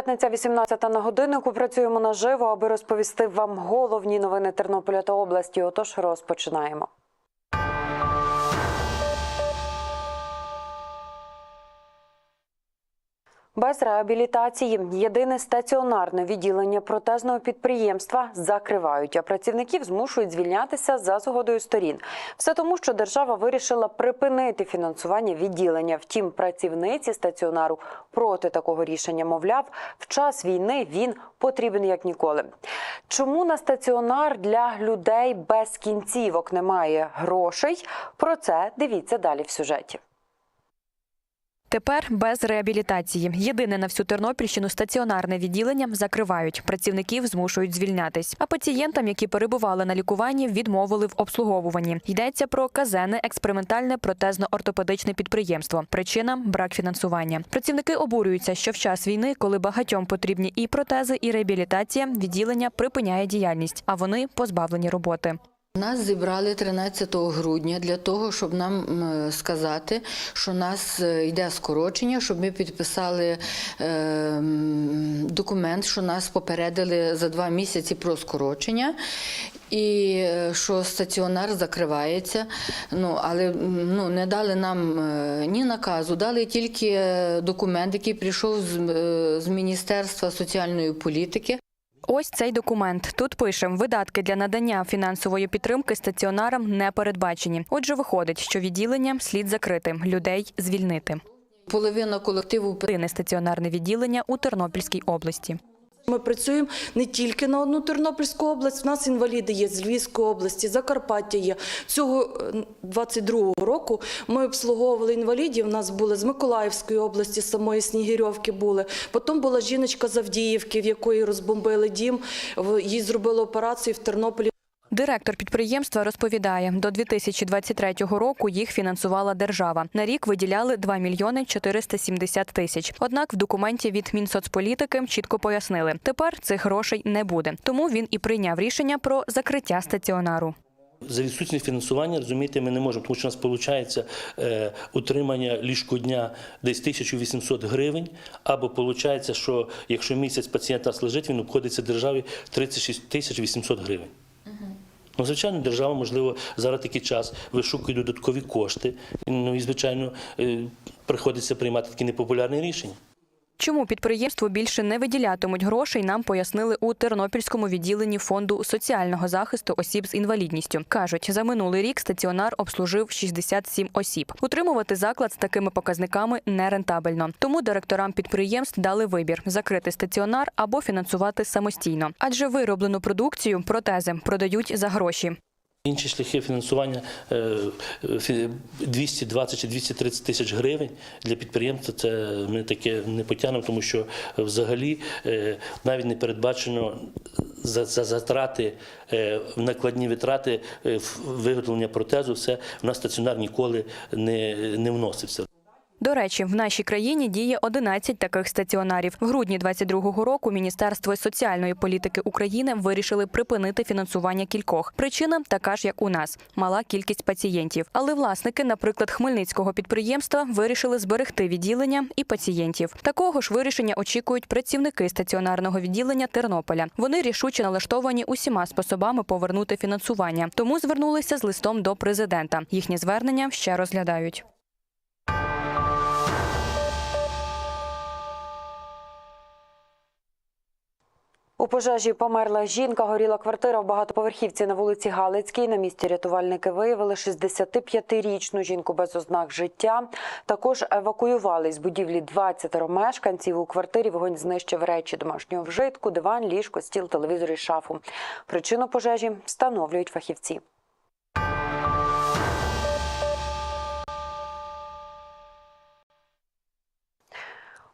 П'ятниця 18 на годиннику. Працюємо наживо, аби розповісти вам головні новини Тернополя та області. Отож, розпочинаємо. Без реабілітації єдине стаціонарне відділення протезного підприємства закривають, а працівників змушують звільнятися за згодою сторін. Все тому, що держава вирішила припинити фінансування відділення. Втім, працівниці стаціонару проти такого рішення, мовляв, в час війни він потрібен як ніколи. Чому на стаціонар для людей без кінцівок немає грошей? Про це дивіться далі в сюжеті. Тепер без реабілітації. Єдине на всю Тернопільщину стаціонарне відділення закривають. Працівників змушують звільнятись. А пацієнтам, які перебували на лікуванні, відмовили в обслуговуванні. Йдеться про казенне експериментальне протезно-ортопедичне підприємство. Причина брак фінансування. Працівники обурюються, що в час війни, коли багатьом потрібні і протези, і реабілітація, відділення припиняє діяльність, а вони позбавлені роботи. Нас зібрали 13 грудня для того, щоб нам сказати, що нас е, йде скорочення, щоб ми підписали е, документ, що нас попередили за два місяці про скорочення. І е, що стаціонар закривається, ну але ну не дали нам ні наказу, дали тільки документ, який прийшов з, з Міністерства соціальної політики. Ось цей документ. Тут пишемо, видатки для надання фінансової підтримки стаціонарам не передбачені. Отже, виходить, що відділення слід закрити, людей звільнити. Половина колективу стаціонарне відділення у Тернопільській області. Ми працюємо не тільки на одну Тернопільську область. У нас інваліди є з Львівської області, Закарпаття є. Цього е, 22-го року ми обслуговували інвалідів. У нас були з Миколаївської області, самої Снігирьовки були. Потім була жіночка з Авдіївки, в якої розбомбили дім. Їй зробили операцію в Тернополі. Директор підприємства розповідає, до 2023 року їх фінансувала держава. На рік виділяли 2 мільйони 470 тисяч. Однак в документі від Мінсоцполітики чітко пояснили, тепер цих грошей не буде. Тому він і прийняв рішення про закриття стаціонару. За відсутність фінансування, розумієте, ми не можемо, тому що у нас виходить е, утримання ліжкодня десь 1800 гривень, або виходить, що якщо місяць пацієнт у нас він обходиться державі 36 тисяч 800 гривень. Ну, звичайно, держава, можливо, зараз такий час вишукує додаткові кошти. Ну і, звичайно, е, приходиться приймати такі непопулярні рішення. Чому підприємству більше не виділятимуть грошей, нам пояснили у Тернопільському відділенні фонду соціального захисту осіб з інвалідністю. кажуть, за минулий рік стаціонар обслужив 67 осіб. Утримувати заклад з такими показниками нерентабельно. Тому директорам підприємств дали вибір закрити стаціонар або фінансувати самостійно, адже вироблену продукцію протези продають за гроші. Інші шляхи фінансування е, е, фі- 220 чи 230 тисяч гривень для підприємства це ми таке не потягнемо, тому що взагалі е, навіть не передбачено за, за затрати, е, накладні витрати виготовлення протезу. Все в нас стаціонар ніколи не, не вносився. До речі, в нашій країні діє 11 таких стаціонарів. В грудні 22-го року Міністерство соціальної політики України вирішили припинити фінансування кількох. Причина така ж, як у нас мала кількість пацієнтів. Але власники, наприклад, хмельницького підприємства, вирішили зберегти відділення і пацієнтів. Такого ж вирішення очікують працівники стаціонарного відділення Тернополя. Вони рішуче налаштовані усіма способами повернути фінансування. Тому звернулися з листом до президента. Їхнє звернення ще розглядають. У пожежі померла жінка, горіла квартира в багатоповерхівці на вулиці Галицькій. На місці рятувальники виявили 65-річну жінку без ознак життя. Також евакуювали з будівлі 20 мешканців. У квартирі вогонь знищив речі домашнього вжитку, диван, ліжко, стіл, телевізор і шафу. Причину пожежі встановлюють фахівці.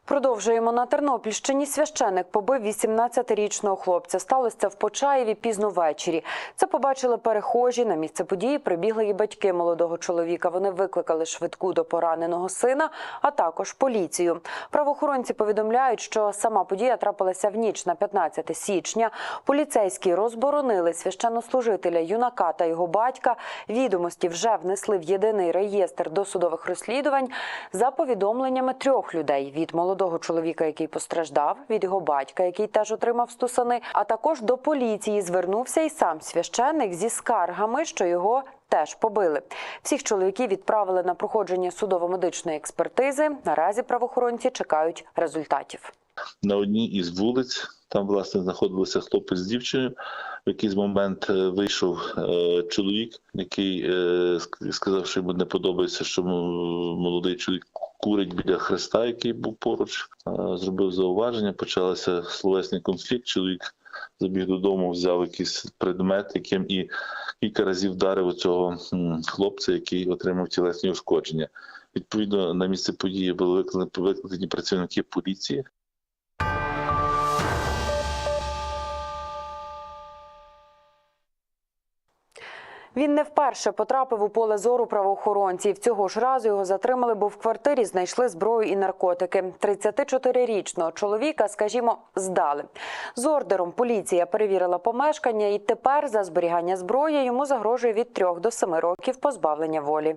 Продовжуємо на Тернопільщині. Священик побив 18-річного хлопця. Сталося в Почаєві пізно ввечері. Це побачили перехожі. На місце події прибігли і батьки молодого чоловіка. Вони викликали швидку до пораненого сина, а також поліцію. Правоохоронці повідомляють, що сама подія трапилася в ніч на 15 січня. Поліцейські розборонили священнослужителя юнака та його батька. Відомості вже внесли в єдиний реєстр досудових розслідувань за повідомленнями трьох людей від молодого молодого чоловіка, який постраждав, від його батька, який теж отримав стусани, а також до поліції звернувся і сам священник зі скаргами, що його теж побили. Всіх чоловіків відправили на проходження судово-медичної експертизи. Наразі правоохоронці чекають результатів. на одній із вулиць. Там, власне, знаходилися хлопець з дівчиною. В якийсь момент е, вийшов е, чоловік, який е, сказав, що йому не подобається, що молодий чоловік курить біля хреста, який був поруч. Е, зробив зауваження, почався словесний конфлікт. Чоловік забіг додому, взяв якийсь предмет, яким і кілька разів вдарив цього хлопця, який отримав тілесні ушкодження. Відповідно, на місце події були викликані працівники поліції. Він не вперше потрапив у поле зору правоохоронців. Цього ж разу його затримали, бо в квартирі знайшли зброю і наркотики. 34-річного чоловіка, скажімо, здали. З ордером поліція перевірила помешкання, і тепер за зберігання зброї йому загрожує від 3 до 7 років позбавлення волі.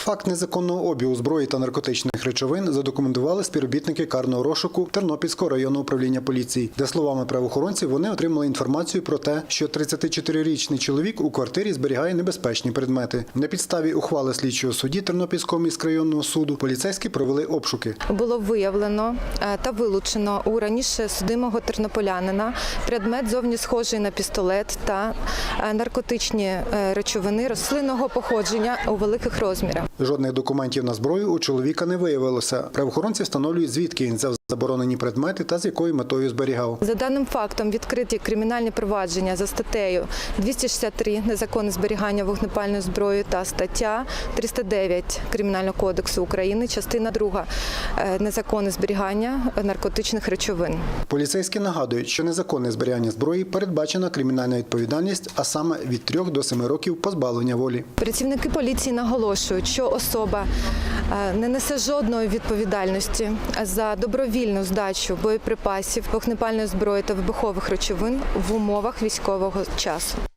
Факт незаконного обігу зброї та наркотичних речовин задокументували співробітники карного розшуку Тернопільського районного управління поліції, де словами правоохоронців вони отримали інформацію про те, що 34-річний чоловік у квартирі зберігає небезпечні предмети. На підставі ухвали слідчого судді Тернопільського міськрайонного суду поліцейські провели обшуки. було виявлено е, та вилучено у раніше судимого тернополянина предмет зовні схожий на пістолет та е, наркотичні е, речовини рослинного походження у великих розмірах. Жодних документів на зброю у чоловіка не виявилося. Правоохоронці встановлюють, звідки він взяв заборонені предмети та з якою метою зберігав. За даним фактом відкриті кримінальні провадження за статтею 263 незаконне зберігання вогнепальної зброї та стаття 309 Кримінального кодексу України, частина 2 незаконне зберігання наркотичних речовин. Поліцейські нагадують, що незаконне зберігання зброї передбачена кримінальна відповідальність, а саме від 3 до 7 років позбавлення волі. Працівники поліції наголошують, що особа е, не несе жодної відповідальності за добровільну здачу боєприпасів, вогнепальної зброї та вибухових речовин в умовах військового часу.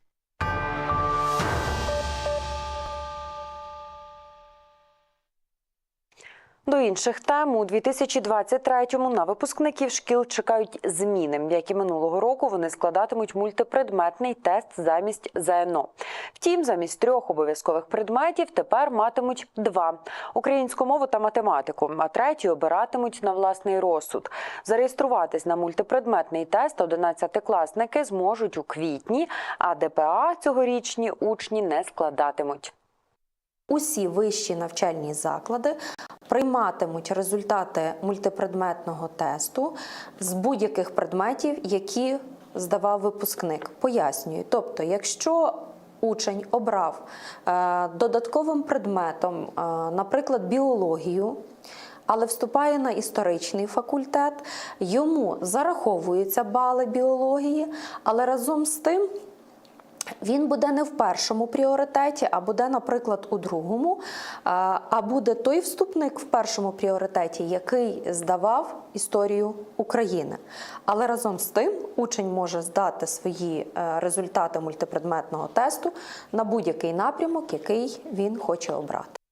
До інших тем у 2023-му на випускників шкіл чекають зміни. Як і минулого року, вони складатимуть мультипредметний тест замість ЗНО. Втім, замість трьох обов'язкових предметів тепер матимуть два українську мову та математику, а третій обиратимуть на власний розсуд. Зареєструватись на мультипредметний тест 11-класники зможуть у квітні, а ДПА цьогорічні учні не складатимуть. Усі вищі навчальні заклади прийматимуть результати мультипредметного тесту з будь-яких предметів, які здавав випускник. Пояснюю. Тобто, якщо учень обрав е, додатковим предметом, е, наприклад, біологію, але вступає на історичний факультет, йому зараховуються бали біології, але разом з тим він буде не в першому пріоритеті, а буде, наприклад, у другому. А буде той вступник в першому пріоритеті, який здавав історію України. Але разом з тим учень може здати свої е, результати мультипредметного тесту на будь-який напрямок, який він хоче обрати.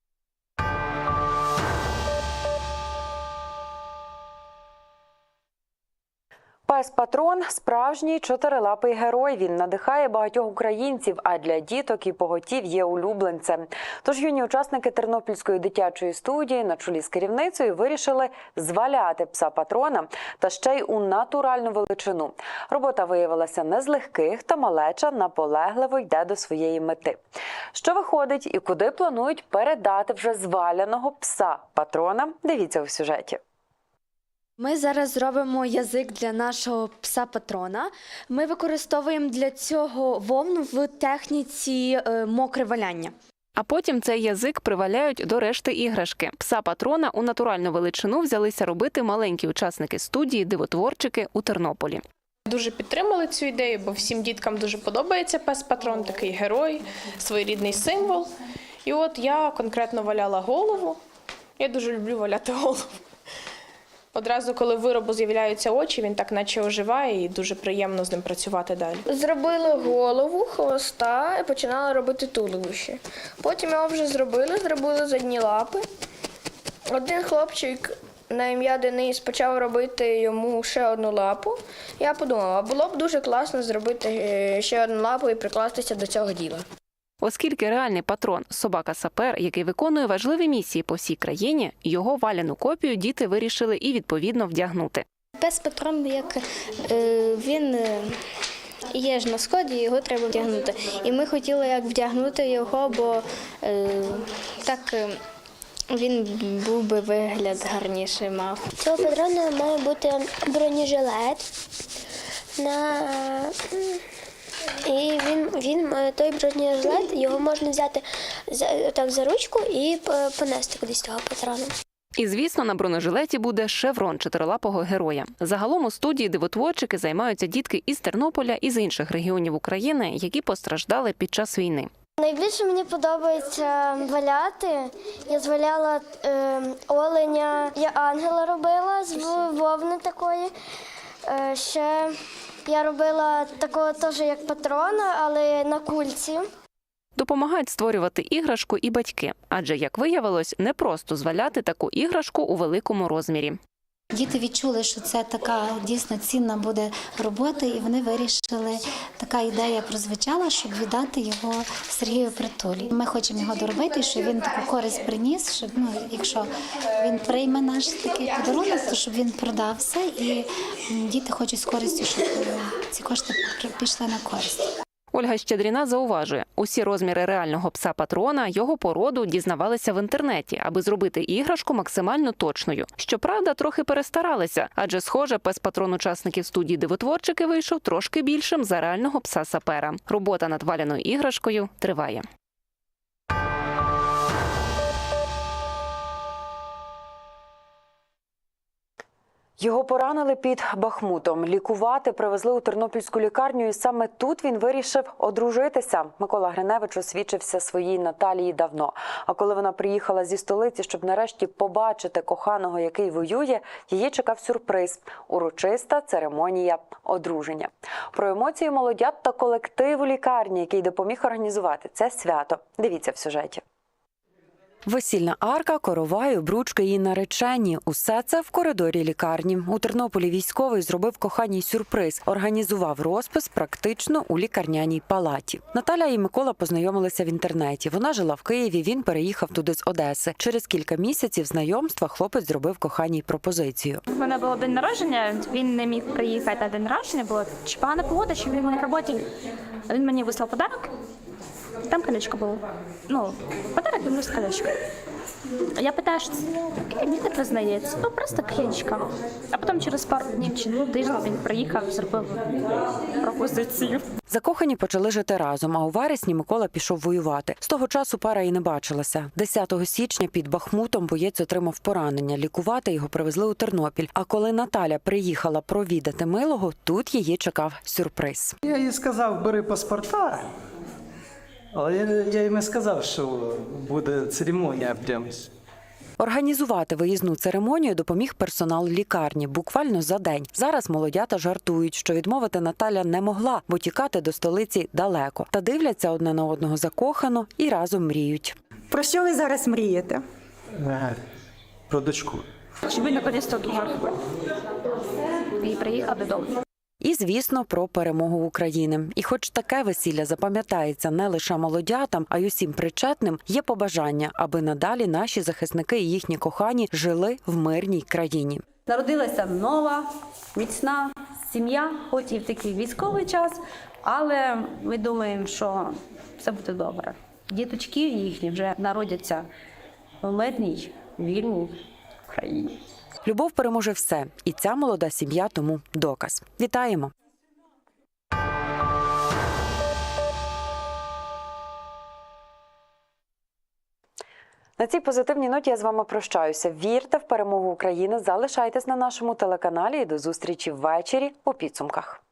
Пес Патрон справжній чотирилапий герой. Він надихає багатьох українців, а для діток і поготів є улюбленцем. Тож юні учасники Тернопільської дитячої студії на чолі з керівницею вирішили зваляти пса патрона та ще й у натуральну величину. Робота виявилася не з легких, та малеча наполегливо йде до своєї мети. Що виходить і куди планують передати вже зваляного пса патрона? Дивіться у сюжеті. Ми зараз зробимо язик для нашого пса патрона. Ми використовуємо для цього вовну в техніці е, мокре валяння. А потім цей язик приваляють до решти іграшки. Пса патрона у натуральну величину взялися робити маленькі учасники студії дивотворчики у Тернополі. Дуже підтримали цю ідею, бо всім діткам дуже подобається пес патрон, такий герой, своєрідний символ. І от я конкретно валяла голову. Я дуже люблю валяти голову. Одразу, коли виробу з'являються очі, він так наче оживає і дуже приємно з ним працювати далі. Зробили голову, хвоста і починали робити туловище. Потім його вже зробили, зробили задні лапи. Один хлопчик на ім'я Денис почав робити йому ще одну лапу, я подумала, було б дуже класно зробити е, ще одну лапу і прикластися до цього діла. Оскільки реальний патрон собака сапер, який виконує важливі місії по всій країні, його валяну копію діти вирішили і відповідно вдягнути. Пес патрон, як е, він е, є ж на сході, його треба вдягнути. І ми хотіли як вдягнути його, бо е, так він був би вигляд гарніший мав. Цього патрона має бути бронежилет. На... І він, він е, той бронежилет, його можна взяти за, так за ручку і е, понести кудись того патрона. І звісно, на бронежилеті буде шеврон чотирилапого героя. Загалом у студії дивотворчики займаються дітки із Тернополя і з інших регіонів України, які постраждали під час війни. Найбільше мені подобається валяти. Я зваляла е, оленя, я ангела робила з вовни такої. Е, ще я робила такого теж як патрона, але на кульці. Допомагають створювати іграшку і батьки, адже як виявилось, не просто зваляти таку іграшку у великому розмірі. Діти відчули, що це така дійсно цінна буде робота, і вони вирішили, така ідея прозвучала, щоб віддати його Сергію Притулі. Ми хочемо його доробити, щоб він таку користь приніс, щоб ну, якщо він прийме наш такий подарунок, то щоб він продався, і діти хочуть з користю, щоб е, ці кошти пішли на користь. Ольга Щедріна зауважує, усі розміри реального пса патрона, його породу дізнавалися в інтернеті, аби зробити іграшку максимально точною. Щоправда, трохи перестаралися, адже, схоже, пес патрон учасників студії дивотворчики вийшов трошки більшим за реального пса сапера. Робота над валяною іграшкою триває. Його поранили під Бахмутом. Лікувати привезли у тернопільську лікарню, і саме тут він вирішив одружитися. Микола Гриневич освічився своїй Наталії давно. А коли вона приїхала зі столиці, щоб нарешті побачити коханого, який воює, її чекав сюрприз урочиста церемонія одруження. Про емоції молодят та колективу лікарні, який допоміг організувати це свято. Дивіться в сюжеті. Весільна арка, коровай, обручки і наречені. Усе це в коридорі лікарні. У Тернополі військовий зробив коханій сюрприз. Організував розпис практично у лікарняній палаті. Наталя і Микола познайомилися в інтернеті. Вона жила в Києві. Він переїхав туди з Одеси. Через кілька місяців знайомства хлопець зробив коханій пропозицію. У мене було день народження, він не міг приїхати на день народження, було чи погана погода, чи він на роботі. Він мені вислав подарок. Там колечко було. Ну, подарок він вислав колечко. Я питаю, що це не признається, ну просто колечко. А потім через пару днів чи ну, тиждень він приїхав, зробив пропозицію. Закохані почали жити разом. А у вересні Микола пішов воювати. З того часу пара і не бачилася. 10 січня під Бахмутом боєць отримав поранення. Лікувати його привезли у Тернопіль. А коли Наталя приїхала провідати милого, тут її чекав сюрприз. Я їй сказав, бери паспорта. Але я, я їм не сказав, що буде церемонія прям. Організувати виїзну церемонію допоміг персонал лікарні буквально за день. Зараз молодята жартують, що відмовити Наталя не могла, бо тікати до столиці далеко. Та дивляться одне на одного закохано і разом мріють. Про що ви зараз мрієте? Е, Про дочку. Щоб він наконець-то одружився. І приїхав додому. І, звісно, про перемогу України. І, хоч таке весілля запам'ятається не лише молодятам, а й усім причетним, є побажання, аби надалі наші захисники і їхні кохані жили в мирній країні. Народилася нова, міцна сім'я, хоч і в такий військовий час, але ми думаємо, що все буде добре. Діточки їхні вже народяться в мирній, вільній країні. Любов переможе все, і ця молода сім'я тому доказ. Вітаємо! На цій позитивній ноті я з вами прощаюся. Вірте в перемогу України. Залишайтесь на нашому телеканалі і до зустрічі ввечері у підсумках.